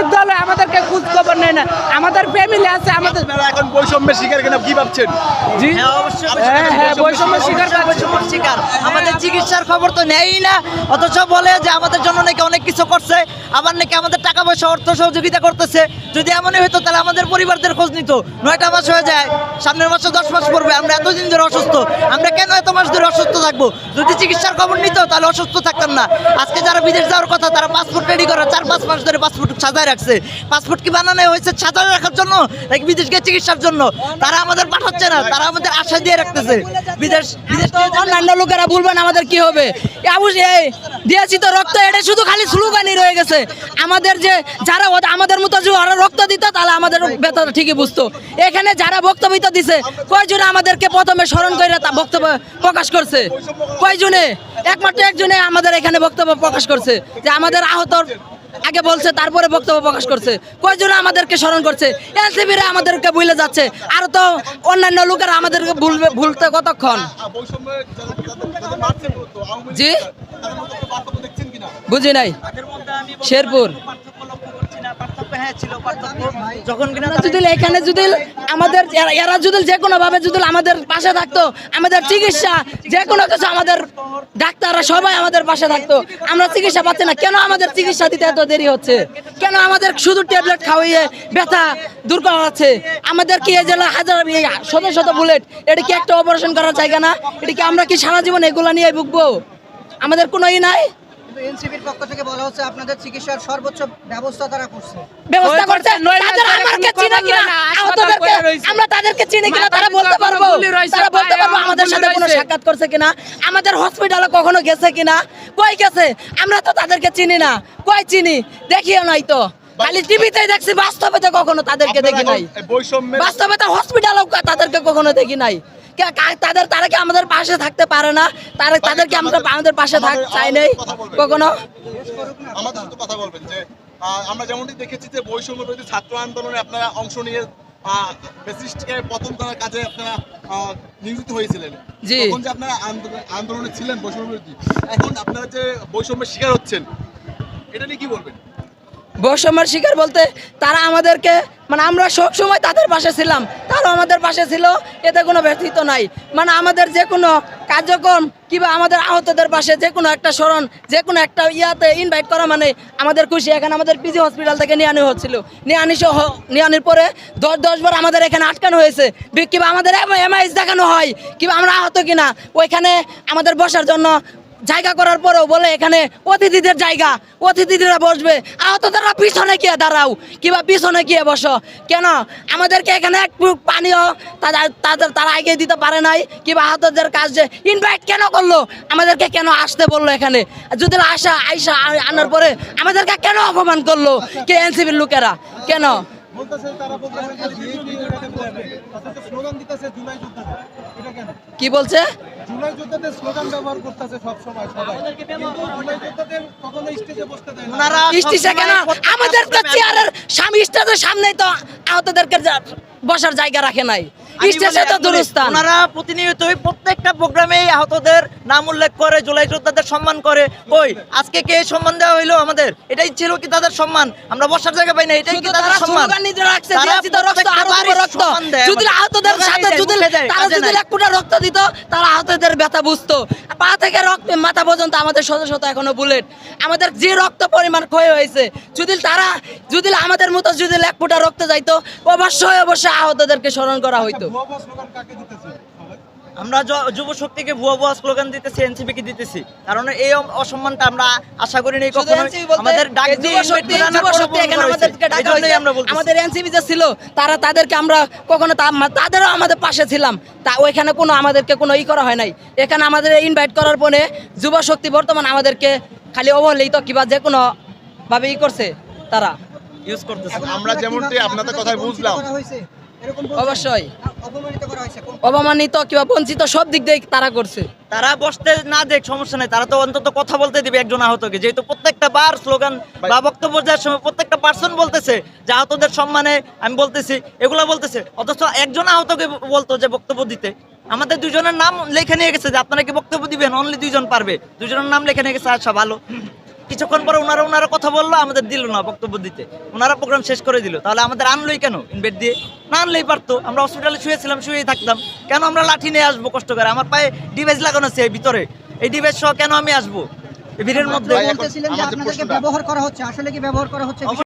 রাজনৈতিক দল আমাদেরকে খোঁজ খবর নেয় না। আমাদের ফ্যামিলি আছে আমাদের এখন বৈষম্যের শিকার কিনা কি ভাবছেন? জি। হ্যাঁ, হ্যাঁ হ্যাঁ বৈষম্য শিকার বৈষম্যের শিকার। আমাদের চিকিৎসার খবর তো নেয়ই না অথচ বলে যে আমাদের জন্য নাকি অনেক কিছু করছে আবার নাকি আমাদের টাকা পয়সা অর্থ সহযোগিতা করতেছে। যদি এমনই হতো তাহলে আমাদের পরিবারদের খোঁজ নিত। নয়টা মাস হয়ে যায় সামনের মাসে দশ মাস পড়বে আমরা এতদিন ধরে অসুস্থ। আমরা কেন এত মাস ধরে অসুস্থ থাকব? যদি চিকিৎসার খবর নিত তাহলে অসুস্থ থাকতাম না। আজকে যারা বিদেশ যাওয়ার কথা তারা পাসপোর্ট রেডি করে চার পাঁচ মাস ধরে পাসপোর্ট সাজায় রাখছে। পাসপোর্ট কি বানানো হয়েছে? সাজায় রাখার জন্য? নাকি বিদেশ গিয়ে চিকিৎসার জন্য? তারা আমাদের পাঠাচ্ছে না তারা আমাদের আশা দিয়ে রাখতেছে। বিদেশ বিদেশ। অন্যান্য লোকেরা বলবেন আমাদের কি হবে? আবু দিয়েছি তো রক্ত এটা শুধু খালি স্লোগানই রয়ে গেছে। আমাদের যে যারা আমাদের মতো যে ওরা রক্ত দিত, তাহলে আমাদের বেতন ঠিকই বুঝতো। এখানে যারা বক্তব্য দিছে, কয়জনে আমাদেরকে প্রথমে স্মরণ করে তা বক্তব্য প্রকাশ করছে? কয়জনে? একমাত্র একজনে আমাদের এখানে বক্তব্য প্রকাশ করছে, যে আমাদের আহতর আগে বলছে তারপরে বক্তব্য প্রকাশ করছে। কয়জন আমাদেরকে স্মরণ করছে? এনসিপিরা আমাদেরকে ভুলে যাচ্ছে। আর তো অন্যান্য লোকেরা আমাদেরকে ভুলবে ভুলতে কতক্ষণ? জি? বুঝি নাই। শেরপুর। হ্যাঁ যখন কিনা যদি এখানে যদি আমাদের এরা- যদি যে কোনো ভাবে যদি আমাদের পাশে থাকতো আমাদের চিকিৎসা যে কোনো কিছু আমাদের ডাক্তাররা সবাই আমাদের পাশে থাকতো। আমরা চিকিৎসা পাচ্ছি না। কেন আমাদের চিকিৎসা দিতে এত দেরি হচ্ছে? কেন আমাদের শুধু ট্যাবলেট খাওয়াইয়ে ব্যথা দূর করা হচ্ছে? আমাদের কি এই জেলা হাজার শত শত বুলেট এটা কি একটা অপারেশন করার জায়গা না? এটা কি আমরা কি সারা জীবন এগুলা নিয়ে ভুগবো? আমাদের কোনো ই নাই? এনসিপির পক্ষ থেকে বলা হচ্ছে আপনাদের চিকিৎসার সর্বোচ্চ ব্যবস্থা তারা করছে। ব্যবস্থা করছে, আমরা তাদেরকে চিনি কিনা তারা বলতে পারব। তারা বলতে পারব আমাদের সাথে কোনো সাক্ষাৎ করছে কিনা। আমাদের হসপিটালে কখনো গেছে কিনা? কই গেছে? আমরা তো তাদেরকে চিনি না। কই চিনি? দেখিও নাই তো। খালি টিভিতে দেখছি বাস্তবে তো কখনো তাদেরকে দেখি নাই। বাস্তবে তো হসপিটালেও তাদেরকে কখনো দেখি নাই। তাদের তারা কি আমাদের পাশে থাকতে পারে না? তারা তাদেরকে আমরা আমাদের পাশে চাই নাই? কখনো? আমাদের কথা বলবেন যে আমরা যেমনটি দেখেছি যে বৈষম্য ছাত্র আন্দোলনে আপনারা অংশ নিয়ে ফেসিস্টকে পতন করার কাজে আপনারা আহ, নিয়োজিত হয়েছিলেন। তখন যে আপনারা আন্দোলনে ছিলেন বৈষম্য এখন আপনারা যে বৈষম্যের শিকার হচ্ছেন এটা নিয়ে কি বলবেন? বৈষম্যের শিকার বলতে তারা আমাদেরকে মানে আমরা সব সময় তাদের পাশে ছিলাম, তারাও আমাদের পাশে ছিল, এতে কোনো ব্যর্থিত নাই। মানে আমাদের যে কোনো কার্যক্রম কিংবা আমাদের আহতদের পাশে যে কোনো একটা স্মরণ, যে কোনো একটা ইয়াতে ইনভাইট করা মানে আমাদের খুশি। এখানে আমাদের পিজি হসপিটাল থেকে নিয়ে আনি হচ্ছিল। নিয়ে আনি নিয়ে আনির পরে দশ দশবার আমাদের এখানে আটকানো হয়েছে। কিংবা আমাদের এমআইএস দেখানো হয়, কিংবা আমরা আহত কিনা, ওইখানে আমাদের বসার জন্য জায়গা করার পরেও বলে এখানে অতিথিদের জায়গা, অতিথিরা বসবে। আহতরা পিছনে গিয়ে দাঁড়াও। কিংবা পিছনে গিয়ে বসো। কেন? আমাদেরকে এখানে এক তাদের তাদের, তারা আগে দিতে পারে নাই। কিংবা আহতদের কাজ যে ইনভাইট কেন করল? আমাদেরকে কেন আসতে বলল এখানে? যদি আসা, আইসা আনার পরে আমাদেরকে কেন অপমান করল? কে এনসিবির লোকেরা? কেন? স্লোগান দিতেছে জুলাই যোদ্ধাদের। এটা কেন? কি বলছে? জুলাই যোদ্ধাদের স্লোগান ব্যবহার করতেছে সব সময় সবাই কিন্তু জুলাই যোদ্ধাদের কখনো স্টেজে বসতে দেয় না। স্টেজে কেন? আমাদের তো চেয়ারের স্বামী স্টেজের সামনেই তো আহতদেরকে বসার জায়গা রাখে নাই। আমি তো আমি ওনারা প্রতিনিয়তই প্রত্যেকটা প্রোগ্রামেই আহতদের নাম উল্লেখ করে জুলাই যোদ্ধাদের সম্মান করে। কই আজকে কে সম্মান দেওয়া হইল আমাদের? এটাই ছিল কি তাদের সম্মান? আমরা বসার জায়গা পাই না এটাই কি তাদের সম্মান? রাখছে, তারা দিয়েছি তো রক্ত, আরও রক্ত। যদি আহতদের সাথে যদি তারা যদি এক ফুটা রক্ত দিত তারা আহতদের ব্যথা বুঝতো। পা থেকে রক্ত মাথা পর্যন্ত আমাদের শত শত এখনও বুলেট। আমাদের যে রক্ত পরিমাণ ক্ষয় হয়েছে যদি তারা যদি আমাদের মতো যদি এক ফুটা রক্ত যাইতো অবশ্যই অবশ্যই আহতদেরকে স্মরণ করা হইতো। ভুয়া ভুয়া স্লোগান কাকে দিতেছে? সবাই আমরা যুব শক্তিকে ভুয়া ভুয়া স্লোগান দিতেছি এনসিপি কে দিতেছি। কারণ এই অসম্মানটা আমরা আশা করি নাই শুধু কখনো আমাদের ডাক দিয়ে যুব শক্তি, যুব শক্তি এখানে আমাদেরকে ডাকা এই আমরা। আমাদের এনসিপি যে ছিল তারা তাদেরকে আমরা কখনো তাদেরও আমাদের পাশে ছিলাম। তা ওইখানে কোনো আমাদেরকে কোনো ই করা হয় নাই। এখানে আমাদের ইনভাইট করার পরে যুব শক্তি বর্তমান আমাদেরকে খালি অবহেলিত কিংবা যে কোনো ভাবে ই করছে তারা। ইউজ করতেছে। আমরা যেমনটি আপনাদের কথায় বুঝলাম। অবশ্যই। অপমানিত কিংবা বঞ্চিত সব দিক দিয়ে তারা করছে। তারা বসতে না দেখ সমস্যা নেই। তারা তো অন্তত কথা বলতে দিবে একজন আহতকে। যেহেতু প্রত্যেকটা বার স্লোগান বা বক্তব্য দেওয়ার সময় প্রত্যেকটা পার্সন বলতেছে যে আহতদের সম্মানে আমি বলতেছি এগুলা বলতেছে। অথচ একজন আহতকে বলতো যে বক্তব্য দিতে। আমাদের দুজনের নাম লেখা নিয়ে গেছে যে আপনারা কি বক্তব্য দিবেন? অনলি দুইজন পারবে। দুজনের নাম লেখা নিয়ে গেছে আচ্ছা ভালো। কিছুক্ষণ পরে ওনারা ওনারা কথা বলল আমাদের দিল না বক্তব্য দিতে। ওনারা প্রোগ্রাম শেষ করে দিল। তাহলে আমাদের আনলোই কেন ইনভেট দিয়ে? না আনলেই পারতো। আমরা হসপিটালে শুয়েছিলাম শুয়েই থাকতাম। কেন আমরা লাঠি নিয়ে আসব কষ্ট করে? আমার পায়ে ডিভাইস লাগানো আছে এই ভিতরে। এই ডিভাইস সহ কেন আমি আসব? ভিড়ের মধ্যে ব্যবহার করা হচ্ছে। আসলে কি ব্যবহার করা হচ্ছে?